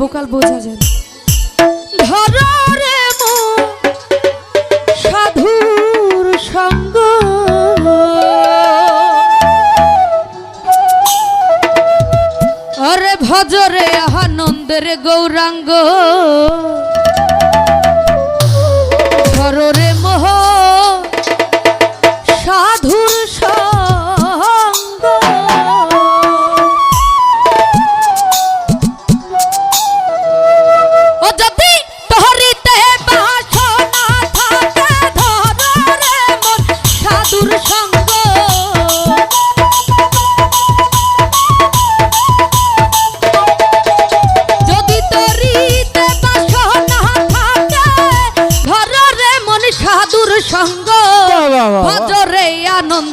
Vocal বোঝা যায়। ধরো রে সাধুর সঙ্গ অরে ভজরে আনন্দের গৌরাঙ্গ